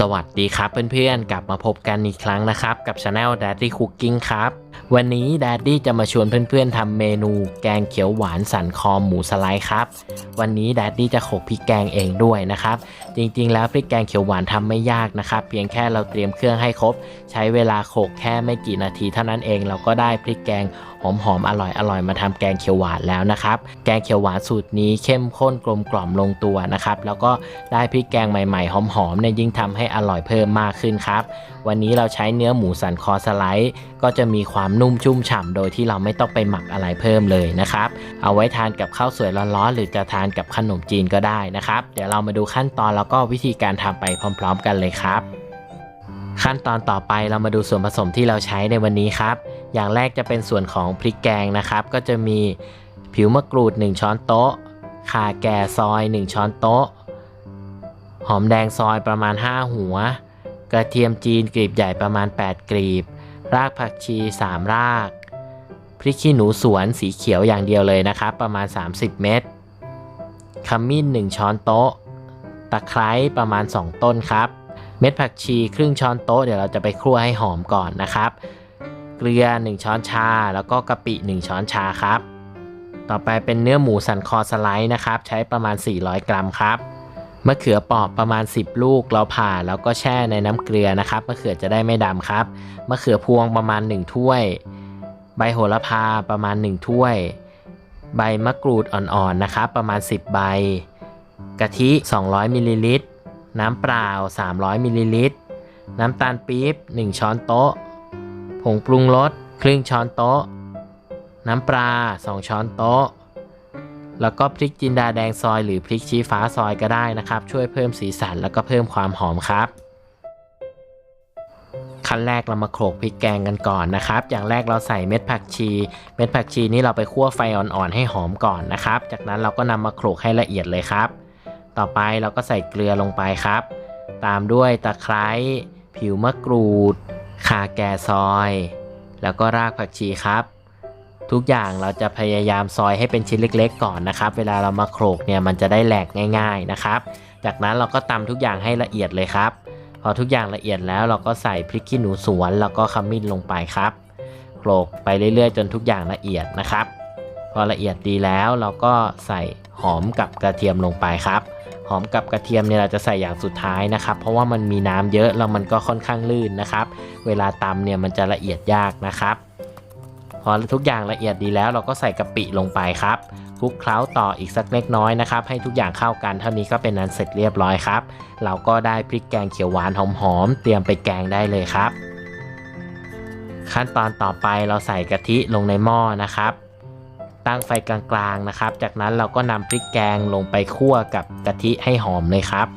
สวัสดีครับเพื่อนๆ กลับมาพบกันอีกครั้งนะครับ กับช anel Daddy Cooking ครับ วันนี้ Daddy จะมาชวนเพื่อนๆทำเมนูแกงเขียวหวานสันคอหมูสไลด์ครับ วันนี้ Daddy จะโขกพริกแกงเองด้วยนะครับ จริงๆ แล้วพริกแกงเขียวหวานทำไม่ยากนะครับ เพียงแค่เราเตรียมเครื่องให้ครบ ใช้เวลาโขกแค่ไม่กี่นาทีเท่านั้นเองเราก็ได้พริกแกงหอมๆอร่อยๆมาทำแกงเขียวหวานแล้วนะครับ แกงเขียวหวานสูตรนี้เข้มข้นกลมกล่อมลงตัวนะครับ แล้วก็ได้พริกแกงใหม่ๆหอมๆเนี่ยยิ่งทำให้อร่อยเพิ่มมากขึ้นครับ วันนี้เราใช้เนื้อหมูสันคอสไลด์ก็จะมีความนุ่มชุ่มฉ่ำโดยที่เราไม่ต้องไปหมักอะไรเพิ่มเลยนะครับ เอาไว้ทานกับข้าวสวยร้อนๆหรือจะทานกับขนมจีนก็ได้นะครับ เดี๋ยวเรามาดูขั้นตอนแล้วก็วิธีการทำไปพร้อม ๆ กันเลยครับขั้นตอนต่อไปเรามาดูส่วนผสมที่เราใช้ในวันนี้ครับ อย่างแรกจะเป็นส่วนของพริกแกงนะครับ ก็จะมีผิวมะกรูด 1 ช้อนโต๊ะ ข่าแก่ซอย 1 ช้อนโต๊ะ หอมแดงซอยประมาณ 5 หัว กระเทียมจีนกลีบใหญ่ประมาณ 8 กลีบ รากผักชี 3 ราก พริกขี้หนูสวนสีเขียวอย่างเดียวเลยนะครับ ประมาณ 30 เม็ดขมิ้น 1 ช้อนโต๊ะ ตะไคร้ประมาณ 2 ต้นครับ เม็ดผักชีครึ่งช้อนโต๊ะเดี๋ยวเราจะไปคั่วให้หอมก่อนนะครับ เกลือ 1 ช้อนชา แล้วก็กะปิ 1 ช้อนชาครับ ต่อไปเป็นเนื้อหมูสันคอสไลด์นะครับ ใช้ประมาณ 400 กรัมครับ มะเขือเปอกประมาณ 10 ลูกเราผ่าแล้วก็แช่ในน้ำเกลือนะครับมะเขือจะได้ไม่ดำครับมะเขือพวงประมาณ 1 ถ้วย ใบโหระพาประมาณ 1 ถ้วย ใบมะกรูดอ่อนๆนะครับประมาณ 10 ใบ กะทิ 200มิลลิลิตรน้ำเปล่า 300มิลลิลิตรน้ำตาลปี๊บ 1 ช้อนโต๊ะ ผงปรุงรสครึ่งช้อนโต๊ะ น้ำปลา 2 ช้อนโต๊ะ แล้วก็พริกจินดาแดงซอยหรือพริกชี้ฟ้าซอยก็ได้นะครับ ช่วยเพิ่มสีสันแล้วก็เพิ่มความหอมครับขั้นแรกเรามาโขลกพริกแกงกันก่อนนะครับ อย่างแรกเราใส่เม็ดผักชี เม็ดผักชีนี้เราไปคั่วไฟอ่อนๆให้หอมก่อนนะครับ จากนั้นเราก็นำมาโขลกให้ละเอียดเลยครับ ต่อไปเราก็ใส่เกลือลงไปครับ ตามด้วยตะไคร้ผิวมะกรูดข่าแก่ซอย แล้วก็รากผักชีครับ ทุกอย่างเราจะพยายามซอยให้เป็นชิ้นเล็ก ๆ ก่อนนะครับ เวลาเรามาโขลกเนี่ยมันจะได้แหลกง่าย ๆนะครับ จากนั้นเราก็ตำทุกอย่างให้ละเอียดเลยครับ พอทุกอย่างละเอียดแล้วเราก็ใส่พริกขี้หนูสวนแล้วก็ขมิ้นลงไปครับโขลกไปเรื่อยๆ จนทุกอย่างละเอียดนะครับ พอละเอียดดีแล้วเราก็ใส่หอมกับกระเทียมลงไปครับ หอมกับกระเทียมเนี่ยเราจะใส่อย่างสุดท้ายนะครับ เพราะว่ามันมีน้ำเยอะแล้วมันก็ค่อนข้างลื่นนะครับ เวลาตำเนี่ยมันจะละเอียดยากนะครับ พอทุกอย่างละเอียดดีแล้วเราก็ใส่กะปิลงไปครับคลุกเคล้าต่ออีกสักเล็กน้อยนะครับ ให้ทุกอย่างเข้ากันเท่านี้ก็เป็นนั้นเสร็จเรียบร้อยครับ เราก็ได้พริกแกงเขียวหวานหอมๆเตรียมไปแกงได้เลยครับ ขั้นตอนต่อไปเราใส่กะทิลงในหม้อนะครับ ตั้งไฟกลางๆนะครับ จากนั้นเราก็นำพริกแกงลงไปคั่วกับกะทิให้หอมเลยครับ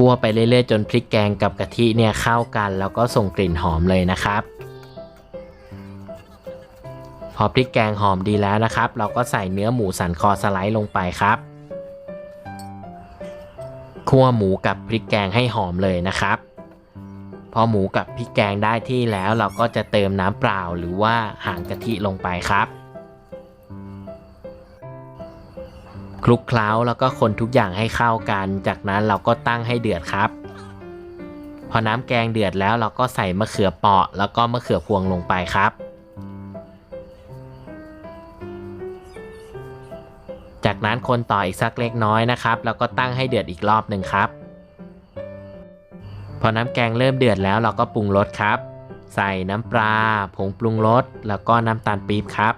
คั่วไปเรื่อยๆจนพริกแกงกับกะทิเนี่ยเข้ากันแล้วก็ส่งกลิ่นหอมเลยนะครับ พอพริกแกงหอมดีแล้วนะครับ เราก็ใส่เนื้อหมูสันคอสไลด์ลงไปครับคั่วหมูกับพริกแกงให้หอมเลยนะครับ พอหมูกับพริกแกงได้ที่แล้วเราก็จะเติมน้ำเปล่าหรือว่าหางกะทิลงไปครับ คลุกเคล้าแล้วก็คนทุกอย่างให้เข้ากัน จากนั้นเราก็ตั้งให้เดือดครับ พอน้ำแกงเดือดแล้วเราก็ใส่มะเขือเปราะ แล้วก็มะเขือพวงลงไปครับ จากนั้นคนต่ออีกสักเล็กน้อยนะครับ แล้วก็ตั้งให้เดือดอีกรอบหนึ่งครับ พอน้ำแกงเริ่มเดือดแล้วเราก็ปรุงรสครับ ใส่น้ำปลาผงปรุงรสแล้วก็น้ำตาลปี๊บครับ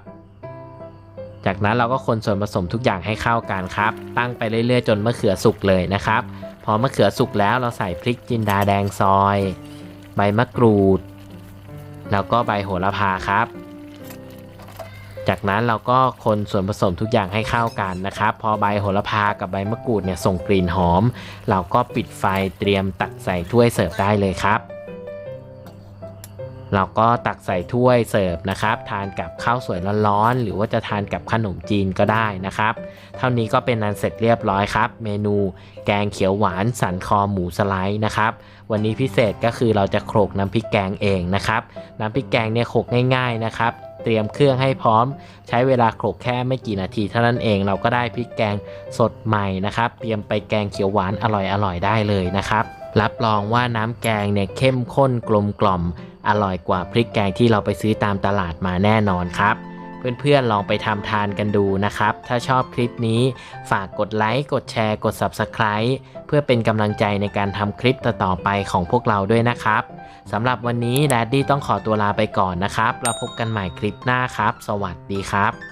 จากนั้นเราก็คนส่วนผสมทุกอย่างให้เข้ากันครับ ตั้งไปเรื่อยๆ จนมะเขือสุกเลยนะครับ พอมะเขือสุกแล้วเราใส่พริกจินดาแดงซอย ใบมะกรูด แล้วก็ใบโหระพาครับ จากนั้นเราก็คนส่วนผสมทุกอย่างให้เข้ากันนะครับ พอใบโหระพากับใบมะกรูดเนี่ยส่งกลิ่นหอม เราก็ปิดไฟเตรียมตักใส่ถ้วยเสิร์ฟได้เลยครับ เราก็ตักใส่ถ้วยเสิร์ฟนะครับ ทานกับข้าวสวยร้อนๆหรือว่าจะทานกับขนมจีนก็ได้นะครับ เท่านี้ก็เป็นอันเสร็จเรียบร้อยครับ เมนูแกงเขียวหวานสันคอหมูสไลด์นะครับ วันนี้พิเศษก็คือเราจะโขลกน้ำพริกแกงเองนะครับ น้ำพริกแกงเนี่ยโขลกง่ายๆนะครับเตรียมเครื่องให้พร้อม ใช้เวลาโขลกแค่ไม่กี่นาทีเท่านั้นเองเราก็ได้พริกแกงสดใหม่นะครับ เตรียมไปแกงเขียวหวานอร่อยๆได้เลยนะครับ รับรองว่าน้ำแกงเนี่ยเข้มข้นกลมกล่อม อร่อยกว่าพริกแกงที่เราไปซื้อตามตลาดมาแน่นอนครับ เพื่อนๆลองไปทำทานกันดูนะครับ ถ้าชอบคลิปนี้ฝากกดไลค์กดแชร์กด Subscribe เพื่อเป็นกำลังใจในการทำคลิปต่อๆไปของพวกเราด้วยนะครับสำหรับวันนี้แดดดี้ต้องขอตัวลาไปก่อนนะครับแล้วพบกันใหม่คลิปหน้าครับ สวัสดีครับ